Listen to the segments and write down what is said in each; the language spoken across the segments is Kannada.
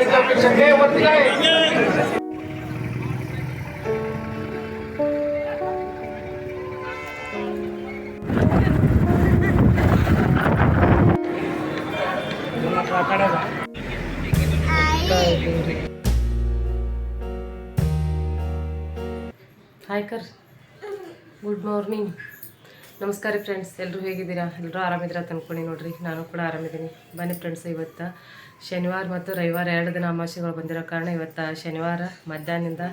विद्यापीठ वरती काय ಹಾಯ್ ಕರ್ ಗುಡ್ ಮಾರ್ನಿಂಗ್ ನಮಸ್ಕಾರ ರೀ ಫ್ರೆಂಡ್ಸ್ ಎಲ್ಲರೂ ಹೇಗಿದ್ದೀರಾ ಎಲ್ಲರೂ ಆರಾಮಿದ್ದೀರಾ ತಂದ್ಕೊಂಡು ನೋಡ್ರಿ ನಾನು ಕೂಡ ಆರಾಮಿದ್ದೀನಿ ಬನ್ನಿ ಫ್ರೆಂಡ್ಸ್ ಇವತ್ತು ಶನಿವಾರ ಮತ್ತು ರವಿವಾರ ಎರಡು ದಿನ ಅಮಾವಾಸ್ಯೆಗಳು ಬಂದಿರೋ ಕಾರಣ ಇವತ್ತು ಶನಿವಾರ ಮಧ್ಯಾಹ್ನದಿಂದ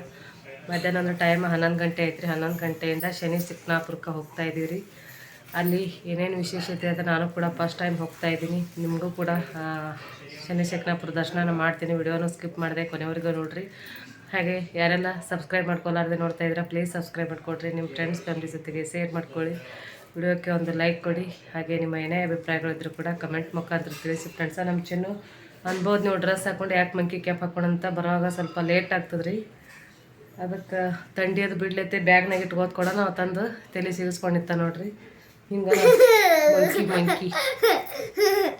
ಮಧ್ಯಾಹ್ನ ಅಂದ್ರೆ ಟೈಮ್ ಹನ್ನೊಂದು ಗಂಟೆ ಐತ್ರಿ. ಹನ್ನೊಂದು ಗಂಟೆಯಿಂದ ಶನಿ ಸಿಕ್ನಾಪುರಕ್ಕೆ ಹೋಗ್ತಾ ಇದ್ದೀವಿ ರೀ ಅಲ್ಲಿ ಏನೇನು ವಿಶೇಷತೆ ಅಂತ ನಾನು ಕೂಡ ಫಸ್ಟ್ ಟೈಮ್ ಹೋಗ್ತಾ ಇದ್ದೀನಿ ನಿಮಗೂ ಕೂಡ ಶನಿ ಶಕ್ನಾಪುರ ದರ್ಶನ ಮಾಡ್ತೀನಿ. ವಿಡಿಯೋನು ಸ್ಕಿಪ್ ಮಾಡಿದೆ ಕೊನೆವರೆಗೂ ನೋಡಿರಿ. ಹಾಗೆ ಯಾರೆಲ್ಲ ಸಬ್ಸ್ಕ್ರೈಬ್ ಮಾಡ್ಕೊಲಾರ್ದೆ ನೋಡ್ತಾ ಇದ್ರೆ ಪ್ಲೀಸ್ ಸಬ್ಸ್ಕ್ರೈಬ್ ಮಾಡ್ಕೊಳ್ರಿ ನಿಮ್ಮ ಫ್ರೆಂಡ್ಸ್, ಫ್ಯಾಮಿಲಿ ಜೊತೆಗೆ ಶೇರ್ ಮಾಡ್ಕೊಳ್ಳಿ. ವಿಡಿಯೋಕ್ಕೆ ಒಂದು ಲೈಕ್ ಕೊಡಿ. ಹಾಗೆ ನಿಮ್ಮ ಏನೇ ಅಭಿಪ್ರಾಯಗಳಿದ್ರು ಕೂಡ ಕಮೆಂಟ್ ಮುಖಾಂತರ ತಿಳಿಸಿ. ಫ್ರೆಂಡ್ಸ, ನಮ್ಮ ಚಿನ್ನು ಅನ್ಬೋದು ನೀವು ಡ್ರೆಸ್ ಹಾಕೊಂಡು ಯಾಕೆ ಮಂಕಿ ಕ್ಯಾಪ್ ಅಂತ ಬರೋವಾಗ ಸ್ವಲ್ಪ ಲೇಟ್ ಆಗ್ತದ್ರಿ. ಅದಕ್ಕೆ ತಂಡಿ ಅದು ಬಿಡ್ಲೈತೆ ಬ್ಯಾಗ್ನಾಗ ಇಟ್ಕೋದು ಕೊಡ ನಾವು ತಂದು ತಲೆ ಸಿಗಿಸ್ಕೊಂಡಿತ್ತ ನೋಡ್ರಿ. ಹಿಂಗೆ ಮಂಕಿ ಮಂಕಿ.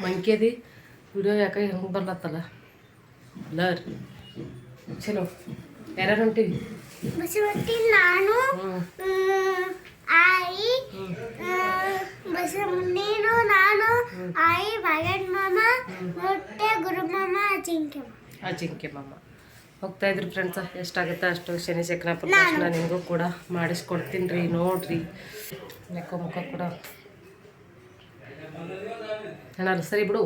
ಮಂಕಿ ಅದಿ ವಿಡಿಯೋ ಯಾಕೆ ಹೆಂಗೆ ಬರ್ಲತ್ತಲ್ಲ. ಬ್ಲರ್. ಚಲೋ. ಯಾರು ಹೊಂಟಿವಿ ನಾನು. ಆಯಿ ನೀನು ನಾನು ಆಯಿ ಬಾಗೇಟ್ ಮಾಮ ಮೊಟ್ಟೆ ಗುರು ಮಾಮ ಅಜಿಂಕೆ ಆ ಜಿಂಕೆ ಮಾಮ ಹೋಗ್ತಾ ಇದ್ರಿ ಫ್ರೆಂಡ್ಸ ಎಷ್ಟಾಗುತ್ತೆ ಅಷ್ಟು ಶನಿ ಚಕ್ರಾಪುರ ದರ್ಶನ ನಿಮಗೂ ಕೂಡ ಮಾಡಿಸ್ಕೊಡ್ತೀನಿ ರೀ ನೋಡ್ರಿ. ನೆಕ್ಕೋ ಮುಖ ಕೂಡ. ಏನಾರು ಸರಿ ಬಿಡು.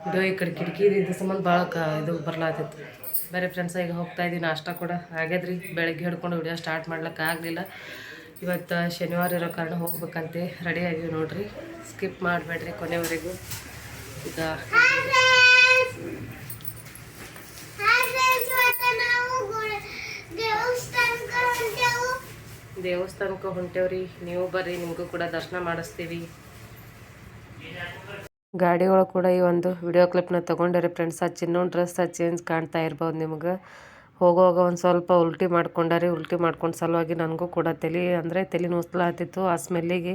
ವಿಡಿಯೋ ಈ ಕಡೆ ಕಿಟಕಿ ಇದ್ದ ಸಂಬಂಧ ಭಾಳ ಕ ಇದು ಬರ್ಲಾತಿತ್ತು ಬೇರೆ ಫ್ರೆಂಡ್ಸ್ ಈಗ ಹೋಗ್ತಾ ಇದ್ದೀನಿ ನಾಷ್ಟ ಕೂಡ ಆಗ್ಯದ್ರಿ. ಬೆಳಗ್ಗೆ ಹಿಡ್ಕೊಂಡು ವಿಡಿಯೋ ಸ್ಟಾರ್ಟ್ ಮಾಡ್ಲಿಕ್ಕೆ ಆಗಲಿಲ್ಲ. ಇವತ್ತು ಶನಿವಾರ ಇರೋ ಕಾರಣ ಹೋಗ್ಬೇಕಂತೆ ರೆಡಿ ಆಗಿವಿ ನೋಡ್ರಿ. ಸ್ಕಿಪ್ ಮಾಡಬೇಡ್ರಿ ಕೊನೆವರೆಗೂ. ಈಗ ದೇವಸ್ಥಾನಕ್ಕೆ ಹೊಂಟೇವ್ರಿ ನೀವು ಬರ್ರಿ, ನಿಮಗೂ ಕೂಡ ದರ್ಶನ ಮಾಡಿಸ್ತೀವಿ. ಗಾಡಿ ಕೂಡ ಈ ಒಂದು ವಿಡಿಯೋ ಕ್ಲಿಪ್ನ ತೊಗೊಂಡಿರಿ ಫ್ರೆಂಡ್ಸ್ ಆ ಚಿನ್ನೊಂದು ಡ್ರೆಸ್ ಆ ಚೇಂಜ್ ಕಾಣ್ತಾ ಇರ್ಬೋದು ನಿಮ್ಗೆ. ಹೋಗುವಾಗ ಒಂದು ಸ್ವಲ್ಪ ಉಲ್ಟಿ ಮಾಡ್ಕೊಂಡಾರಿ, ಉಲ್ಟಿ ಮಾಡ್ಕೊಂಡು ಸಲುವಾಗಿ ನನಗೂ ಕೂಡ ತಲೆ ಅಂದರೆ ತಲೆ ನುಸ್ಲಾತಿತ್ತು. ಆ ಸ್ಮೆಲ್ಲಿಗೆ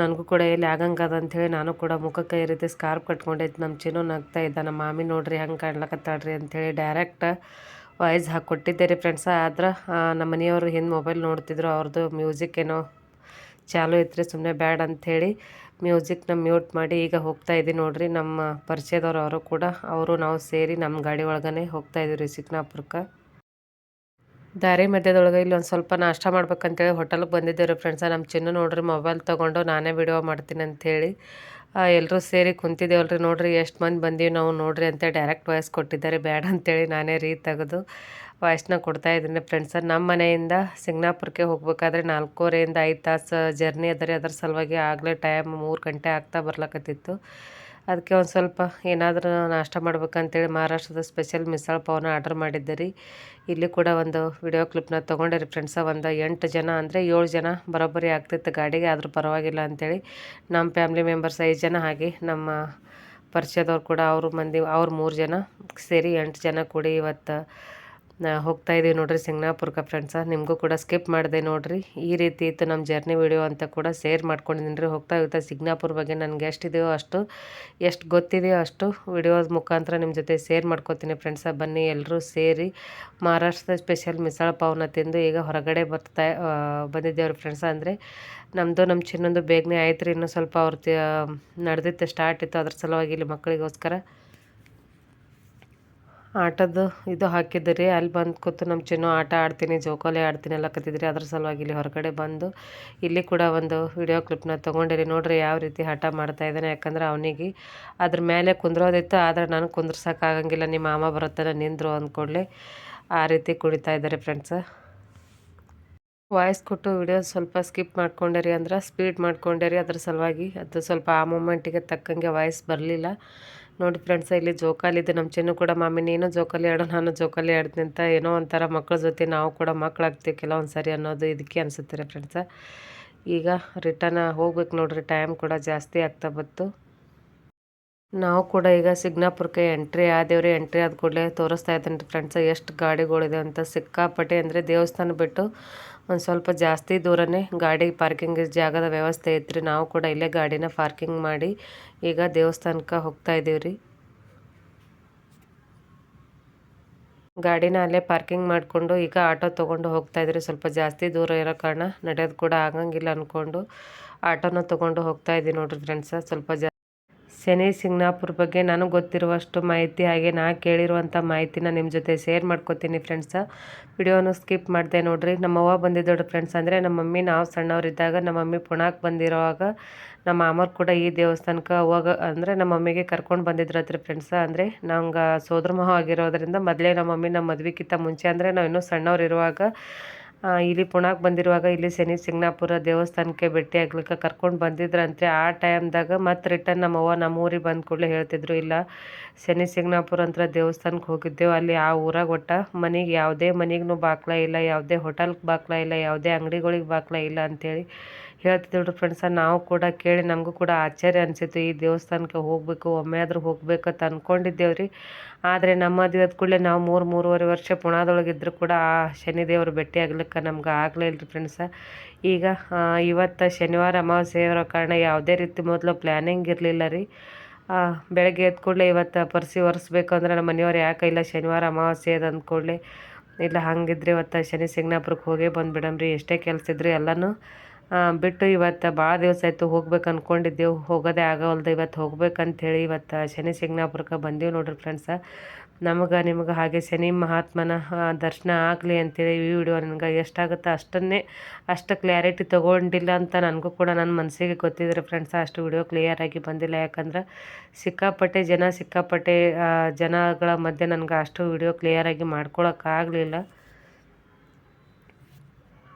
ನನಗೂ ಕೂಡ ಎಲ್ಲಿ ಆಗಂಗದ ಅಂಥೇಳಿ ನಾನು ಕೂಡ ಮುಖಕ್ಕೆ ಈ ರೀತಿ ಸ್ಕಾರ್ಪ್ ಕಟ್ಕೊಂಡೈತೆ ನಮ್ಮ ಚಿನ್ನೂ ನಗ್ತಾ ಇದ್ದ, ನಮ್ಮ ಮಾಮಿ ನೋಡ್ರಿ ಹಂಗೆ ಕಾಣ್ಲಕತ್ತಾಳ್ರಿ ಅಂಥೇಳಿ ಡೈರೆಕ್ಟ್ ವಾಯ್ಸ್ ಹಾಕ್ಕೊಟ್ಟಿದ್ದೆ ರೀ ಫ್ರೆಂಡ್ಸ ಆದ್ರೆ ನಮ್ಮ ಮನೆಯವರು ಹಿಂದೆ ಮೊಬೈಲ್ ನೋಡ್ತಿದ್ರು ಅವ್ರದ್ದು ಮ್ಯೂಸಿಕ್ ಏನೋ ಚಾಲು ಇತ್ತು ಸುಮ್ಮನೆ ಬ್ಯಾಡ್ ಅಂಥೇಳಿ ಮ್ಯೂಸಿಕ್ನ ಮ್ಯೂಟ್ ಮಾಡಿ ಈಗ ಹೋಗ್ತಾ ಇದ್ದೀವಿ ನೋಡ್ರಿ. ನಮ್ಮ ಪರಿಚಯದವ್ರು ಅವರು ಕೂಡ ಅವರು ನಾವು ಸೇರಿ ನಮ್ಮ ಗಾಡಿ ಒಳಗನೆ ಹೋಗ್ತಾ ಇದ್ದೀವಿ ರೀ ಚಿಕ್ಕನಾಪುರಕ್ಕೆ ದಾರಿ ಮಧ್ಯದೊಳಗೆ ಇಲ್ಲಿ ಒಂದು ಸ್ವಲ್ಪ ನಾಷ್ಟ ಮಾಡ್ಬೇಕಂತೇಳಿ ಹೋಟೆಲ್ಗೆ ಬಂದಿದ್ದೇವೆ ರೀ ಫ್ರೆಂಡ್ಸ ನಮ್ಮ ಚಿನ್ನ ನೋಡ್ರಿ ಮೊಬೈಲ್ ತೊಗೊಂಡು ನಾನೇ ವಿಡಿಯೋ ಮಾಡ್ತೀನಿ ಅಂಥೇಳಿ. ಎಲ್ಲರೂ ಸೇರಿ ಕುಂತಿದ್ದೇವಲ್ರಿ ನೋಡ್ರಿ. ಎಷ್ಟು ಮಂದಿ ಬಂದೀವಿ ನಾವು ನೋಡ್ರಿ ಅಂತ ಡೈರೆಕ್ಟ್ ವಾಯ್ಸ್ ಕೊಟ್ಟಿದ್ದಾರೆ. ಬ್ಯಾಡ ಅಂತೇಳಿ ನಾನೇ ರೀ ತೆಗೆದು. ವಾಯ್ಸ್ನ ಕೊಡ್ತಾ ಇದ್ದೀನಿ ಫ್ರೆಂಡ್ಸ ನಮ್ಮ ಮನೆಯಿಂದ ಸಿಂಗ್ನಾಪುರಕ್ಕೆ ಹೋಗ್ಬೇಕಾದ್ರೆ ನಾಲ್ಕೂವರೆಯಿಂದ ಐದು ತಾಸು ಜರ್ನಿ ಅದರಿ ಅದರ ಸಲುವಾಗಿ ಆಗಲೇ ಟೈಮ್ ಮೂರು ಗಂಟೆ ಆಗ್ತಾ ಬರ್ಲಕತ್ತಿತ್ತು. ಅದಕ್ಕೆ ಒಂದು ಸ್ವಲ್ಪ ಏನಾದರೂ ನಾಷ್ಟ ಮಾಡ್ಬೇಕಂತೇಳಿ ಮಹಾರಾಷ್ಟ್ರದ ಸ್ಪೆಷಲ್ ಮಿಸಾಳ ಪಾವನ ಆರ್ಡರ್ ಮಾಡಿದ್ದೆ ರೀ. ಇಲ್ಲಿ ಕೂಡ ಒಂದು ವಿಡಿಯೋ ಕ್ಲಿಪ್ನ ತೊಗೊಂಡೆ ರೀ ಫ್ರೆಂಡ್ಸ ಒಂದು ಎಂಟು ಜನ ಅಂದರೆ ಏಳು ಜನ ಬರೋಬ್ಬರಿ ಆಗ್ತಿತ್ತು ಗಾಡಿಗೆ. ಆದರೂ ಪರವಾಗಿಲ್ಲ ಅಂಥೇಳಿ ನಮ್ಮ ಫ್ಯಾಮ್ಲಿ ಮೆಂಬರ್ಸ್ ಐದು ಜನ ಹಾಗೆ ನಮ್ಮ ಪರಿಚಯದವ್ರು ಕೂಡ ಅವರು ಮಂದಿ ಅವ್ರು ಮೂರು ಜನ ಸೇರಿ ಎಂಟು ಜನ ಕೂಡಿ ಇವತ್ತು ಹೋಗ್ತಾ ಇದೀವಿ ನೋಡ್ರಿ ಸಿಂಗ್ನಾಪುರ್ಕ ಫ್ರೆಂಡ್ಸ ನಿಮಗೂ ಕೂಡ ಸ್ಕಿಪ್ ಮಾಡಿದೆ ನೋಡ್ರಿ. ಈ ರೀತಿ ಇತ್ತು ನಮ್ಮ ಜರ್ನಿ ವಿಡಿಯೋ ಅಂತ ಕೂಡ ಶೇರ್ ಮಾಡ್ಕೊಂಡಿದ್ದೀನಿ ರೀ. ಹೋಗ್ತಾ ಇರ್ತಾ ಸಿಗ್ನಾಪುರ್ ಬಗ್ಗೆ ನನಗೆ ಎಷ್ಟಿದೆಯೋ ಅಷ್ಟು, ಎಷ್ಟು ಗೊತ್ತಿದೆಯೋ ಅಷ್ಟು ವಿಡಿಯೋಸ್ ಮುಖಾಂತರ ನಿಮ್ಮ ಜೊತೆ ಶೇರ್ ಮಾಡ್ಕೊತೀನಿ ಫ್ರೆಂಡ್ಸ ಬನ್ನಿ ಎಲ್ಲರೂ ಸೇರಿ. ಮಹಾರಾಷ್ಟ್ರದ ಸ್ಪೆಷಲ್ ಮಿಸಾಳ ಪಾವನ ತಿಂದು ಈಗ ಹೊರಗಡೆ ಬರ್ತಾ ಬಂದಿದ್ದೇವ್ರಿ ಫ್ರೆಂಡ್ಸ ಅಂದರೆ ನಮ್ಮದು ನಮ್ಮ ಚಿನ್ನೊಂದು ಬೇಗನೆ ಆಯ್ತು ರೀ ಇನ್ನೂ ಸ್ವಲ್ಪ ಅವ್ರ ನಡೆದಿತ್ತು ಸ್ಟಾರ್ಟ್ ಇತ್ತು. ಅದ್ರ ಸಲುವಾಗಿ ಇಲ್ಲಿ ಮಕ್ಕಳಿಗೋಸ್ಕರ ಆಟದ್ದು ಇದು ಹಾಕಿದ್ದು ರೀ. ಅಲ್ಲಿ ಬಂದು ಕೂತು ನಮ್ಮ ಚಿನ್ನು ಆಟ ಆಡ್ತೀನಿ, ಜೋಕಾಲಿ ಆಡ್ತೀನಿ ಎಲ್ಲ ಕತ್ತಿದ್ರಿ. ಅದ್ರ ಸಲುವಾಗಿ ಇಲ್ಲಿ ಹೊರಗಡೆ ಬಂದು ಇಲ್ಲಿ ಕೂಡ ಒಂದು ವಿಡಿಯೋ ಕ್ಲಿಪ್ನ ತೊಗೊಂಡಿರಿ. ನೋಡ್ರಿ ಯಾವ ರೀತಿ ಹಠ ಮಾಡ್ತಾ ಇದ್ದಾನೆ. ಯಾಕಂದ್ರೆ ಅವನಿಗೆ ಅದ್ರ ಮೇಲೆ ಕುಂದ್ರೋದಿತ್ತು. ಆದರೆ ನನಗೆ ಕುಂದ್ರಸೋಕ್ಕಾಗಂಗಿಲ್ಲ. ನಿಮ್ಮ ಮಾಮ ಬರುತ್ತಾನೆ ನಿಂದರು ಅಂದ್ಕೊಳ್ಳಿ ಆ ರೀತಿ ಕುಡಿತಾ ಇದ್ದಾರೆ ಫ್ರೆಂಡ್ಸ ವಾಯ್ಸ್ ಕೊಟ್ಟು ವಿಡಿಯೋ ಸ್ವಲ್ಪ ಸ್ಕಿಪ್ ಮಾಡ್ಕೊಂಡೇರಿ ಅಂದ್ರೆ ಸ್ಪೀಡ್ ಮಾಡ್ಕೊಂಡೇರಿ ಅದ್ರ ಸಲುವಾಗಿ. ಅದು ಸ್ವಲ್ಪ ಆ ಮೂಮೆಂಟಿಗೆ ತಕ್ಕಂಗೆ ವಾಯ್ಸ್ ಬರಲಿಲ್ಲ. ನೋಡಿ ಫ್ರೆಂಡ್ಸ್, ಇಲ್ಲಿ ಜೋಕಾಲಿ ಇದೆ. ನಮ್ಮ ಚಿನ್ನು ಕೂಡ, ಮಾಮಿ, ನೀನು ಜೋಕಾಲಿ ಆಡೋ, ನಾನು ಜೋಕಾಲಿ ಆಡ್ತೀನಿ ಅಂತ ಏನೋ ಒಂಥರ ಮಕ್ಕಳ ಜೊತೆ ನಾವು ಕೂಡ ಮಕ್ಕಳಾಗ್ತೀವಿ ಕೆಲವೊಂದು ಸರಿ ಅನ್ನೋದು ಇದಕ್ಕೆ ಅನಿಸುತ್ತೆ ರೀ ಫ್ರೆಂಡ್ಸ. ಈಗ ರಿಟರ್ನ್ ಹೋಗ್ಬೇಕು ನೋಡ್ರಿ. ಟೈಮ್ ಕೂಡ ಜಾಸ್ತಿ ಆಗ್ತಾ ಬಂತು. ನಾವು ಕೂಡ ಈಗ ಸಿಗ್ನಾಪುರಕ್ಕೆ ಎಂಟ್ರಿ ಆದೇವ್ರಿ ಎಂಟ್ರಿ ಆದ ಕೂಡಲೇ ತೋರಿಸ್ತಾ ಇದ್ದೀನಿ ಫ್ರೆಂಡ್ಸ್. ಎಷ್ಟು ಗಾಡಿಗಳಿದೆ ಅಂತ ಸಿಕ್ಕಾಪಟ್ಟೆ ಅಂದರೆ ದೇವಸ್ಥಾನ ಬಿಟ್ಟು ಒಂದು ಸ್ವಲ್ಪ ಜಾಸ್ತಿ ದೂರನೇ ಗಾಡಿ ಪಾರ್ಕಿಂಗ್ ಜಾಗದ ವ್ಯವಸ್ಥೆ ಇತ್ತು ನಾವು ಕೂಡ ಇಲ್ಲೇ ಗಾಡಿನ ಪಾರ್ಕಿಂಗ್ ಮಾಡಿ ಈಗ ದೇವಸ್ಥಾನಕ್ಕೆ ಹೋಗ್ತಾ ಇದ್ದೀವಿ ರೀ ಗಾಡಿನ ಅಲ್ಲೇ ಪಾರ್ಕಿಂಗ್ ಮಾಡಿಕೊಂಡು ಈಗ ಆಟೋ ತೊಗೊಂಡು ಹೋಗ್ತಾ ಇದ್ರಿ ಸ್ವಲ್ಪ ಜಾಸ್ತಿ ದೂರ ಇರೋ ಕಾರಣ ನಡೆಯೋದು ಕೂಡ ಆಗಂಗಿಲ್ಲ ಅಂದ್ಕೊಂಡು ಆಟೋನ ತೊಗೊಂಡು ಹೋಗ್ತಾ ಇದ್ದೀವಿ ನೋಡ್ರಿ ಫ್ರೆಂಡ್ಸ ಸ್ವಲ್ಪ ಶನಿ ಸಿಂಗ್ನಾಪುರ್ ಬಗ್ಗೆ ನಾನು ಗೊತ್ತಿರುವಷ್ಟು ಮಾಹಿತಿ ಹಾಗೆ ನಾ ಕೇಳಿರುವಂಥ ಮಾಹಿತಿನ ನಿಮ್ಮ ಜೊತೆ ಶೇರ್ ಮಾಡ್ಕೊತೀನಿ ಫ್ರೆಂಡ್ಸ ವಿಡಿಯೋನು ಸ್ಕಿಪ್ ಮಾಡಿದೆ ನೋಡ್ರಿ. ನಮ್ಮ ಅವ್ವ ಬಂದಿದ್ದೋಡ್ರಿ ಫ್ರೆಂಡ್ಸ್ ಅಂದರೆ ನಮ್ಮ ಮಮ್ಮಿ ನಾವು ಸಣ್ಣವರಿದ್ದಾಗ ನಮ್ಮ ಮಮ್ಮಿ ಪುಣಾಕ್ ಬಂದಿರೋವಾಗ ನಮ್ಮ ಅಮ್ಮರು ಕೂಡ ಈ ದೇವಸ್ಥಾನಕ್ಕೆ ಹೋಗ ಅಂದರೆ ನಮ್ಮ ಮಮ್ಮಿಗೆ ಕರ್ಕೊಂಡು ಬಂದಿದ್ರತ್ರಿ ಫ್ರೆಂಡ್ಸ ಅಂದರೆ ನಂಗೆ ಸೋದರ ಮಾವ ಆಗಿರೋದ್ರಿಂದ ಮೊದಲೇ ನಮ್ಮ ಮಮ್ಮಿ ನಮ್ಮ ಮದ್ವೆಗಿಂತ ಮುಂಚೆ ಅಂದರೆ ನಾವು ಇನ್ನೂ ಸಣ್ಣವ್ರು ಇರುವಾಗ ಇಲ್ಲಿ ಪುಣಾಕ್ ಬಂದಿರುವಾಗ ಇಲ್ಲಿ ಶನಿ ಸಿಂಗ್ನಾಪುರ ದೇವಸ್ಥಾನಕ್ಕೆ ಭೇಟಿ ಆಗ್ಲಿಕ್ಕೆ ಕರ್ಕೊಂಡು ಬಂದಿದ್ರಂತೆ. ಆ ಟೈಮ್ದಾಗ ಮತ್ತೆ ರಿಟರ್ನ್ ನಮ್ಮ ಅವ್ವ ನಮ್ಮ ಊರಿಗೆ ಬಂದ ಕೂಡಲೇ ಹೇಳ್ತಿದ್ರು, ಇಲ್ಲ, ಶನಿ ಸಿಂಗ್ನಾಪುರ ಅಂತ ದೇವಸ್ಥಾನಕ್ಕೆ ಹೋಗಿದ್ದೆವು. ಅಲ್ಲಿ ಆ ಊರಾಗ ಒಟ್ಟ ಮನೆಗೆ ಯಾವುದೇ ಮನೆಗೂ ಬಾಕ್ಲ ಇಲ್ಲ, ಯಾವುದೇ ಹೋಟೆಲ್ಗೆ ಬಾಕ್ಲ ಇಲ್ಲ, ಯಾವುದೇ ಅಂಗಡಿಗಳಿಗೆ ಬಾಕ್ಲ ಇಲ್ಲ ಅಂತೇಳಿ ಹೇಳ್ತಿದ್ರು ಫ್ರೆಂಡ್ಸ ನಾವು ಕೂಡ ಕೇಳಿ ನಮಗೂ ಕೂಡ ಆಶ್ಚರ್ಯ ಅನಿಸಿತ್ತು, ಈ ದೇವಸ್ಥಾನಕ್ಕೆ ಹೋಗಬೇಕು, ಒಮ್ಮೆ ಆದರೂ ಹೋಗ್ಬೇಕಂತ ಅಂದ್ಕೊಂಡಿದ್ದೇವ್ರಿ ಆದರೆ ನಮ್ಮ ಮದುವೆ ಆದ ಕೂಡಲೇ ನಾವು ಮೂರು, ಮೂರುವರೆ ವರ್ಷ ಪುಣಾದೊಳಗಿದ್ರು ಕೂಡ ಆ ಶನಿ ದೇವರು ಭೇಟಿ ಆಗ್ಲಿಕ್ಕೆ ನಮ್ಗೆ ಆಗಲೇ ಇಲ್ಲ ರೀ ಫ್ರೆಂಡ್ಸ ಈಗ ಇವತ್ತು ಶನಿವಾರ ಅಮಾವಾಸ್ಯೆ ಇರೋ ಕಾರಣ ಯಾವುದೇ ರೀತಿ ಮೊದಲು ಪ್ಲ್ಯಾನಿಂಗ್ ಇರಲಿಲ್ಲ ರೀ. ಬೆಳಗ್ಗೆ ಎದ್ದ ಕೂಡಲೇ ಇವತ್ತು ಪರಿಸಿ ಒರೆಸ್ಬೇಕು ಅಂದ್ರೆ ನಮ್ಮ ಮನೆಯವ್ರು ಯಾಕೆ ಇಲ್ಲ ಶನಿವಾರ ಅಮಾವಾಸ್ಯೆ ಅದು ಅಂದ್ಕೂಡಲೇ ಇಲ್ಲ ಹಾಗಿದ್ರೆ ಇವತ್ತು ಶನಿ ಸಿಂಗ್ನಾಪುರಕ್ಕೆ ಹೋಗೇ ಬಂದುಬಿಡಮ್ರಿ ಎಷ್ಟೇ ಕೆಲಸ ಇದ್ರಿ ಎಲ್ಲನೂ. ಬಿಟ್ಟು ಇವತ್ತು ಭಾಳ ದಿವಸ ಆಯಿತು ಹೋಗ್ಬೇಕು ಅಂದ್ಕೊಂಡಿದ್ದೆವು ಹೋಗೋದೇ ಆಗೋವಲ್ದು ಇವತ್ತು ಹೋಗ್ಬೇಕಂಥೇಳಿ ಇವತ್ತು ಶನಿ ಸಿಂಗ್ನಾಪುರಕ್ಕೆ ಬಂದೀವಿ ನೋಡ್ರಿ ಫ್ರೆಂಡ್ಸ ನಮಗೆ ನಿಮ್ಗೆ ಹಾಗೆ ಶನಿ ಮಹಾತ್ಮನ ದರ್ಶನ ಆಗಲಿ ಅಂತೇಳಿ ಈ ವಿಡಿಯೋ ನನಗೆ ಎಷ್ಟಾಗುತ್ತೆ ಅಷ್ಟನ್ನೇ ಅಷ್ಟು ಕ್ಲಾರಿಟಿ ತೊಗೊಂಡಿಲ್ಲ ಅಂತ ನನಗೂ ಕೂಡ ನನ್ನ ಮನಸ್ಸಿಗೆ ಗೊತ್ತಿದ್ರೆ ಫ್ರೆಂಡ್ಸ ಅಷ್ಟು ವಿಡಿಯೋ ಕ್ಲಿಯರಾಗಿ ಬಂದಿಲ್ಲ. ಯಾಕಂದ್ರೆ ಸಿಕ್ಕಾಪಟ್ಟೆ ಜನ ಸಿಕ್ಕಾಪಟ್ಟೆ ಜನಗಳ ಮಧ್ಯೆ ನನಗೆ ಅಷ್ಟು ವಿಡಿಯೋ ಕ್ಲಿಯರಾಗಿ ಮಾಡ್ಕೊಳಕ್ಕಾಗಲಿಲ್ಲ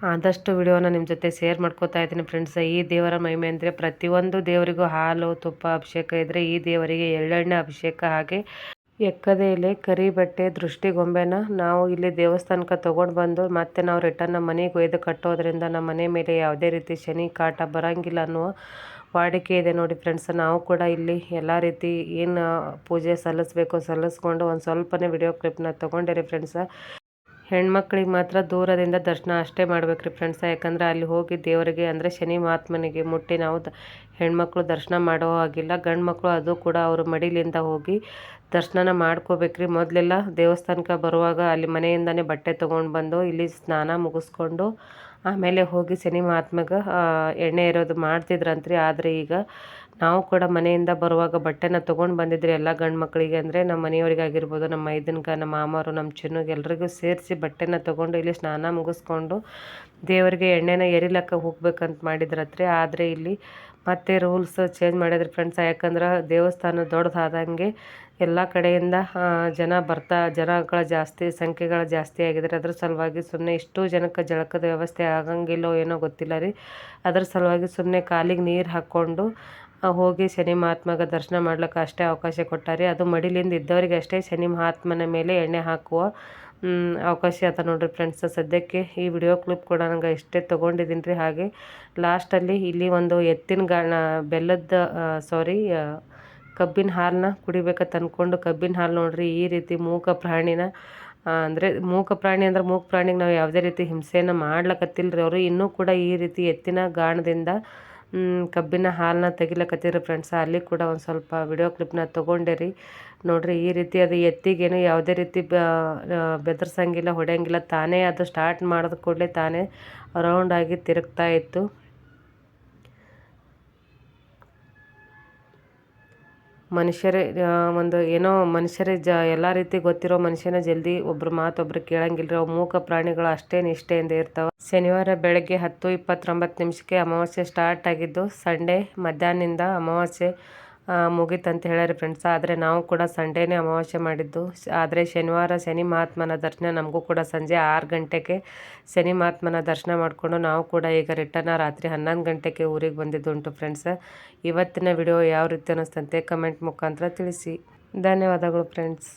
ಆದಷ್ಟು ವಿಡಿಯೋನ ನಿಮ್ಮ ಜೊತೆ ಶೇರ್ ಮಾಡ್ಕೋತಾ ಇದ್ದೀನಿ ಫ್ರೆಂಡ್ಸ್ ಈ ದೇವರ ಮಹಿಮೆ ಅಂದರೆ ಪ್ರತಿಯೊಂದು ದೇವರಿಗೂ ಹಾಲು, ತುಪ್ಪ, ಅಭಿಷೇಕ ಇದ್ದರೆ ಈ ದೇವರಿಗೆ ಎಳ್ಳೆಣ್ಣೆ, ಅಭಿಷೇಕ ಹಾಗೆ ಎಕ್ಕದ ಎಲೆ ಕರಿ ಬಟ್ಟೆ, ದೃಷ್ಟಿಗೊಂಬೆನ ನಾವು ಇಲ್ಲಿ ದೇವಸ್ಥಾನಕ್ಕೆ ತೊಗೊಂಡು ಬಂದು ಮತ್ತೆ ನಾವು ರಿಟರ್ನ್ ನಮ್ಮ ಮನೆಗೆ ಒಯ್ದು ಕಟ್ಟೋದ್ರಿಂದ ನಮ್ಮ ಮನೆ ಮೇಲೆ ಯಾವುದೇ ರೀತಿ ಶನಿ ಕಾಟ ಬರೋಂಗಿಲ್ಲ ಅನ್ನುವ ವಾಡಿಕೆ ಇದೆ ನೋಡಿ ಫ್ರೆಂಡ್ಸ್ ನಾವು ಕೂಡ ಇಲ್ಲಿ ಎಲ್ಲ ರೀತಿ ಏನು ಪೂಜೆ ಸಲ್ಲಿಸ್ಬೇಕು ಸಲ್ಲಿಸ್ಕೊಂಡು ಒಂದು ಸ್ವಲ್ಪನೇ ವಿಡಿಯೋ ಕ್ಲಿಪ್ನ ತೊಗೊಂಡಿರಿ ಫ್ರೆಂಡ್ಸ ಹೆಣ್ಮಕ್ಳಿಗೆ ಮಾತ್ರ ದೂರದಿಂದ ದರ್ಶನ ಅಷ್ಟೇ ಮಾಡ್ಬೇಕ್ರಿ ಫ್ರೆಂಡ್ಸ ಯಾಕಂದ್ರೆ ಅಲ್ಲಿ ಹೋಗಿ ದೇವರಿಗೆ ಅಂದರೆ ಶನಿ ಮಹಾತ್ಮನಿಗೆ ಮುಟ್ಟಿ ನಾವು ದ ಹೆಣ್ಮಕ್ಳು ದರ್ಶನ ಮಾಡೋ ಹಾಗಿಲ್ಲ. ಗಂಡು ಮಕ್ಕಳು ಅದು ಕೂಡ ಅವರು ಮಡಿಲಿಂದ ಹೋಗಿ ದರ್ಶನನ ಮಾಡ್ಕೋಬೇಕ್ರಿ. ಮೊದಲೆಲ್ಲ ದೇವಸ್ಥಾನಕ್ಕೆ ಬರುವಾಗ ಅಲ್ಲಿ ಮನೆಯಿಂದನೇ ಬಟ್ಟೆ ತೊಗೊಂಡು ಬಂದು ಇಲ್ಲಿ ಸ್ನಾನ ಮುಗಿಸ್ಕೊಂಡು ಆಮೇಲೆ ಹೋಗಿ ಶನಿ ಮಹಾತ್ಮಗೆ ಎಣ್ಣೆ ಇರೋದು ಮಾಡ್ತಿದ್ರಂತ್ರಿ. ಆದರೆ ಈಗ ನಾವು ಕೂಡ ಮನೆಯಿಂದ ಬರುವಾಗ ಬಟ್ಟೆನ ತೊಗೊಂಡು ಬಂದಿದ್ರಿ ಎಲ್ಲ ಗಂಡು ಮಕ್ಕಳಿಗೆ ಅಂದರೆ ನಮ್ಮ ಮನೆಯವ್ರಿಗೆ ಆಗಿರ್ಬೋದು ನಮ್ಮ ಮೈದನ್ಗೆ ನಮ್ಮ ಮಾಮರು ನಮ್ಮ ಚಿನ್ನಗೆ ಎಲ್ಲರಿಗೂ ಸೇರಿಸಿ ಬಟ್ಟೆನ ತೊಗೊಂಡು ಇಲ್ಲಿ ಸ್ನಾನ ಮುಗಿಸ್ಕೊಂಡು ದೇವರಿಗೆ ಎಣ್ಣೆನ ಎರಿಲಕ್ಕ ಹೋಗ್ಬೇಕಂತ ಮಾಡಿದ್ರತ್ರಿ. ಆದರೆ ಇಲ್ಲಿ ಮತ್ತೆ ರೂಲ್ಸ್ ಚೇಂಜ್ ಮಾಡಿದ್ರಿ ಫ್ರೆಂಡ್ಸ್. ಯಾಕಂದ್ರೆ ದೇವಸ್ಥಾನ ದೊಡ್ಡದಾದಂಗೆ ಎಲ್ಲ ಕಡೆಯಿಂದ ಜನ ಬರ್ತಾ, ಜನಗಳ ಜಾಸ್ತಿ, ಸಂಖ್ಯೆಗಳು ಜಾಸ್ತಿ ಆಗಿದ್ರೆ ಅದ್ರ ಸಲುವಾಗಿ ಸುಮ್ಮನೆ ಇಷ್ಟು ಜನಕ್ಕೆ ಜಳಕದ ವ್ಯವಸ್ಥೆ ಆಗಂಗಿಲ್ಲೋ ಏನೋ ಗೊತ್ತಿಲ್ಲ ರೀ. ಅದ್ರ ಸಲುವಾಗಿ ಸುಮ್ಮನೆ ಕಾಲಿಗೆ ನೀರು ಹಾಕ್ಕೊಂಡು ಹೋಗಿ ಶನಿ ಮಹಾತ್ಮಗೆ ದರ್ಶನ ಮಾಡ್ಲಿಕ್ಕೆ ಅಷ್ಟೇ ಅವಕಾಶ ಕೊಟ್ಟಾರೆ. ಅದು ಮಡಿಲಿಂದ ಇದ್ದವರಿಗೆ ಅಷ್ಟೇ ಶನಿ ಮಹಾತ್ಮನ ಮೇಲೆ ಎಣ್ಣೆ ಹಾಕುವ ಅವಕಾಶ ಅದ ನೋಡ್ರಿ ಫ್ರೆಂಡ್ಸ್ ಸದ್ಯಕ್ಕೆ ಈ ವಿಡಿಯೋ ಕ್ಲಿಪ್ ಕೂಡ ನಂಗೆ ಇಷ್ಟೇ ತೊಗೊಂಡಿದ್ದೀನಿ ರೀ ಹಾಗೆ ಲಾಸ್ಟಲ್ಲಿ ಇಲ್ಲಿ ಒಂದು ಎತ್ತಿನ ಗಾಣ ಬೆಲ್ಲದ ಸಾರಿ ಕಬ್ಬಿನ ಹಾಲನ್ನ ಕುಡಿಬೇಕಂತ ಅಂದ್ಕೊಂಡು ಕಬ್ಬಿನ ಹಾಲು ನೋಡ್ರಿ ಈ ರೀತಿ ಮೂಕ ಪ್ರಾಣಿನ ಅಂದರೆ ಮೂಕ ಪ್ರಾಣಿ ಅಂದ್ರೆ ಮೂಕ ಪ್ರಾಣಿಗೆ ನಾವು ಯಾವುದೇ ರೀತಿ ಹಿಂಸೆಯನ್ನು ಮಾಡ್ಲಕತ್ತಿಲ್ಲ ರೀ ಅವರು. ಇನ್ನೂ ಕೂಡ ಈ ರೀತಿ ಎತ್ತಿನ ಗಾಣದಿಂದ ಕಬ್ಬಿನ ಹಾಲನ್ನ ತೆಗಿಲಕತ್ತೀರಿ ಫ್ರೆಂಡ್ಸ್ ಅಲ್ಲಿ ಕೂಡ ಒಂದು ಸ್ವಲ್ಪ ವಿಡಿಯೋ ಕ್ಲಿಪ್ನ ತೊಗೊಂಡೆ ರೀ. ನೋಡಿರಿ, ಈ ರೀತಿ ಅದು ಎತ್ತಿಗೇನು ಯಾವುದೇ ರೀತಿ ಬೆದರ್ಸಂಗಿಲ್ಲ, ಹೊಡೆಯಂಗಿಲ್ಲ, ತಾನೇ ಅದು ಸ್ಟಾರ್ಟ್ ಮಾಡಿದ ಕೂಡಲೇ ತಾನೇ ರೌಂಡಾಗಿ ತಿರುಗ್ತಾ ಇತ್ತು. ಮನುಷ್ಯರೇ ಒಂದು ಏನೋ ಮನುಷ್ಯರೇ ಜ, ಎಲ್ಲ ರೀತಿ ಗೊತ್ತಿರೋ ಮನುಷ್ಯನ ಜಲ್ದಿ ಒಬ್ರ ಮಾತು ಒಬ್ರು ಕೇಳಂಗಿಲ್ಲ ಅವು ಮೂಕ ಪ್ರಾಣಿಗಳು ಅಷ್ಟೇ ನಿಷ್ಠೆಯಿಂದ ಇರ್ತಾವ. ಶನಿವಾರ ಬೆಳಗ್ಗೆ ಹತ್ತು ಇಪ್ಪತ್ತೊಂಬತ್ತು ನಿಮಿಷಕ್ಕೆ ಅಮಾವಾಸ್ಯೆ ಸ್ಟಾರ್ಟ್ ಆಗಿದ್ದು, ಸಂಡೇ ಮಧ್ಯಾಹ್ನದಿಂದ ಅಮಾವಾಸ್ಯೆ ಮುಗೀತಂತ ಹೇಳ್ಯಾರಿ ಫ್ರೆಂಡ್ಸ್ ಆದರೆ ನಾವು ಕೂಡ ಸಂಡೇನೇ ಅಮಾವಾಸ್ಯೆ ಮಾಡಿದ್ದು. ಆದರೆ ಶನಿವಾರ ಶನಿ ಮಹಾತ್ಮನ ದರ್ಶನ ನಮಗೂ ಕೂಡ ಸಂಜೆ ಆರು ಗಂಟೆಗೆ ಶನಿ ಮಹಾತ್ಮನ ದರ್ಶನ ಮಾಡಿಕೊಂಡು ನಾವು ಕೂಡ ಈಗ ರಿಟರ್ನ ರಾತ್ರಿ ಹನ್ನೊಂದು ಗಂಟೆಗೆ ಊರಿಗೆ ಬಂದಿದ್ದುಂಟು ಫ್ರೆಂಡ್ಸ್ ಇವತ್ತಿನ ವಿಡಿಯೋ ಯಾವ ರೀತಿ ಅನ್ನಿಸ್ತಂತೆ ಕಮೆಂಟ್ ಮುಖಾಂತರ ತಿಳಿಸಿ. ಧನ್ಯವಾದಗಳು ಫ್ರೆಂಡ್ಸ್